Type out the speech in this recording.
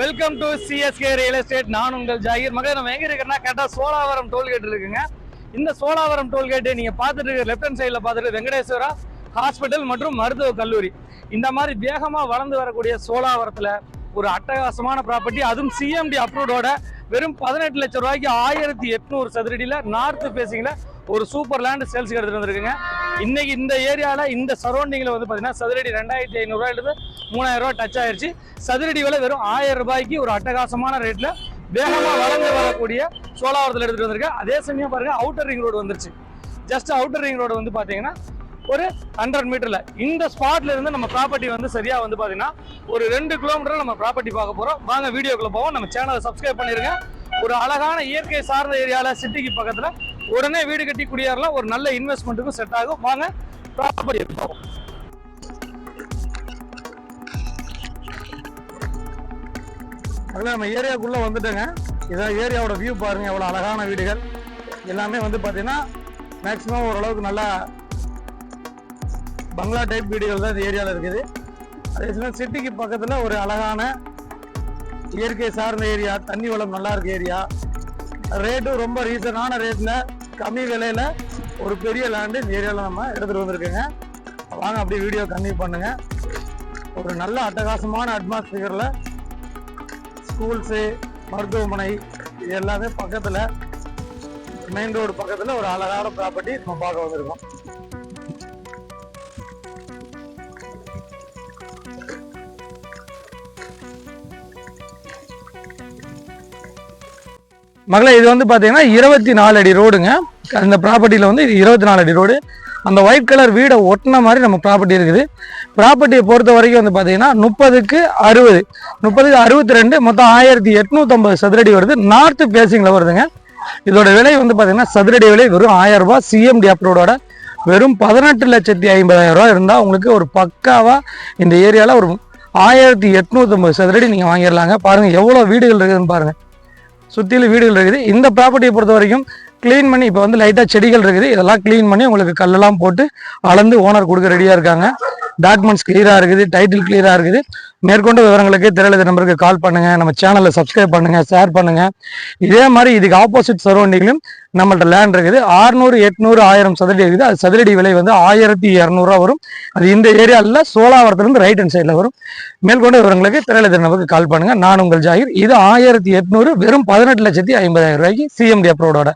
Welcome to CSK real estate நான் உங்கள் ஜாகிர். மகள் நம்ம எங்க இருக்கிறோம்னா கரெக்டாக சோழாவரம் டோல்கேட் இருக்குங்க. இந்த சோழாவரம் டோல்கேட் நீங்க பார்த்துட்டு இருக்க லெஃப்ட் ஹேண்ட் சைடில் பார்த்துட்டு வெங்கடேஸ்வரா ஹாஸ்பிட்டல் மற்றும் மருத்துவ கல்லூரி. இந்த மாதிரி வேகமா வளர்ந்து வரக்கூடிய சோழாவரத்தில் ஒரு அட்டகாசமான ப்ராப்பர்ட்டி அதுவும் சிஎம்டி அப்ரூவோட வெறும் பதினெட்டு லட்சம் ரூபாய்க்கு ஆயிரத்தி எட்நூறு சதுரடியில் நார்த் ஃபேசிங்ல ஒரு சூப்பர் லேண்ட் சேல்ஸுக்கு எடுத்துகிட்டு வந்திருக்குங்க. இன்னைக்கு இந்த ஏரியால இந்த சரௌண்டிங்ல வந்து பாத்தீங்கன்னா சதுரடி ரெண்டாயிரத்தி ஐநூறுரூவாயிலிருந்து மூணாயிரம் ரூபாய் டச் ஆயிருச்சு. சதுரடி விலை வெறும் ஆயிரம் ரூபாய்க்கு ஒரு அட்டகாசமான ரேட்ல வேகமா வளர்ந்து வரக்கூடிய சோழாவரத்தில் எடுத்துட்டு வந்திருக்கேன் அதே சமயம் பாருங்க அவுட்டர் ரிங் ரோடு வந்துருச்சு. ஜஸ்ட் அவுட்டர் ரிங் ரோடு வந்து பாத்தீங்கன்னா ஒரு ஹண்ட்ரட் மீட்டர்ல இந்த ஸ்பாட்ல இருந்து நம்ம ப்ராப்பர்ட்டி வந்து சரியா வந்து பாத்தீங்கன்னா ஒரு ரெண்டு கிலோமீட்டர் நம்ம ப்ராப்பர்ட்டி பார்க்க போறோம். வாங்க வீடியோக்குள்ள போவோம். நம்ம சேனலை சப்ஸ்கிரைப் பண்ணிருங்க. ஒரு அழகான இயற்கை சார்ந்த ஏரியால சிட்டிக்கு பக்கத்துல உடனே வீடு கட்டி குடியேறலாம் ஒரு நல்ல இன்வெஸ்ட்மெண்ட்டுக்கும் செட் ஆகும். வாங்க ப்ராப்பர்ட்டி போவோம். அதில் நம்ம ஏரியாவுக்குள்ளே வந்துட்டோங்க. இதான் ஏரியாவோட வியூ பாருங்க எவ்வளோ அழகான வீடுகள். எல்லாமே வந்து பார்த்தீங்கன்னா மேக்ஸிமம் ஓரளவுக்கு நல்லா பங்களா டைப் வீடுகள் தான் இந்த ஏரியாவில் இருக்குது. அதே சமயம் சிட்டிக்கு பக்கத்தில் ஒரு அழகான இயற்கை சார்ந்த ஏரியா தண்ணி வளம் நல்லா இருக்க ஏரியா. ரேட்டும் ரொம்ப ரீசனான ரேட்டில் கம்மி விலையில் ஒரு பெரிய லேண்டு இந்த ஏரியாவில் நம்ம எடுத்துகிட்டு வந்திருக்கோங்க. வாங்க அப்படியே வீடியோ கன்டினியூ பண்ணுங்கள் ஒரு நல்ல அட்டகாசமான அட்மாஸ்பியரில் ஸ்கூல்ஸு மருத்துவமனை இது எல்லாமே பக்கத்தில் மெயின் ரோடு பக்கத்தில் ஒரு அழகான ப்ராப்பர்ட்டி நம்ம பார்க்க வந்திருக்கோம். மகளே இது வந்து பார்த்தீங்கன்னா இருபத்தி நாலு அடி ரோடுங்க. அந்த ப்ராப்பர்ட்டியில் வந்து இது இருபத்தி நாலு அடி ரோடு. அந்த ஒயிட் கலர் வீடை ஒட்டின மாதிரி நம்ம ப்ராப்பர்ட்டி இருக்குது. ப்ராப்பர்ட்டியை பொறுத்த வரைக்கும் வந்து பார்த்தீங்கன்னா முப்பதுக்கு அறுபது. முப்பதுக்கு அறுபத்தி ரெண்டு மொத்தம் ஆயிரத்தி எட்நூற்றம்பது சதுரடி வருது. நார்த்து ஃபேஸிங்கில் வருதுங்க. இதோட விலை வந்து பார்த்தீங்கன்னா சதுரடி விலை வெறும் ஆயிரம் ரூபாய். சிஎம்டி அப்ரோடோட வெறும் பதினெட்டு லட்சத்தி ஐம்பதாயிரம் ரூபாய் இருந்தால் உங்களுக்கு ஒரு பக்காவாக இந்த ஏரியாவில் ஒரு ஆயிரத்தி எட்நூற்றம்பது சதுரடி நீங்கள் வாங்கிடலாங்க. பாருங்கள் எவ்வளோ வீடுகள் இருக்குதுன்னு பாருங்கள் சுற்றிலும் வீடுகள் இருக்குது. இந்த ப்ராப்பர்ட்டியை பொறுத்த வரைக்கும் க்ளீன் பண்ணி இப்போ வந்து லைட்டாக செடிகள் இருக்குது. இதெல்லாம் க்ளீன் பண்ணி உங்களுக்கு கல்லெல்லாம் போட்டு அளந்து ஓனர் கொடுக்க ரெடியாக இருக்காங்க. டாக்குமெண்ட்ஸ் கிளியராக இருக்குது டைட்டில் கிளியராக இருக்குது. மேற்கொண்ட விவரங்களுக்கு திரையில நம்பருக்கு கால் பண்ணுங்க. நம்ம சேனலை சப்ஸ்கிரைப் பண்ணுங்க ஷேர் பண்ணுங்க. இதே மாதிரி இதுக்கு ஆப்போசிட் சரௌண்டிங்லையும் நம்மள்ட்ட லேண்ட் இருக்குது. ஆறுநூறு எட்நூறு ஆயிரம் சதுரடி இருக்குது. அது சதுரடி விலை வந்து ஆயிரத்தி இரநூறுவா வரும். அது இந்த ஏரியாவில் சோலாவரத்துலேருந்து ரைட் ஹேண்ட் சைடில் வரும். மேற்கொண்ட விவரங்களுக்கு திரையில நம்பருக்கு கால் பண்ணுங்க. நான் உங்கள் ஜாகிர். இது ஆயிரத்தி எட்நூறு வெறும் பதினெட்டு லட்சத்தி ஐம்பதாயிரம் ரூபாய்க்கு சிஎம்டி அப்ரோடோட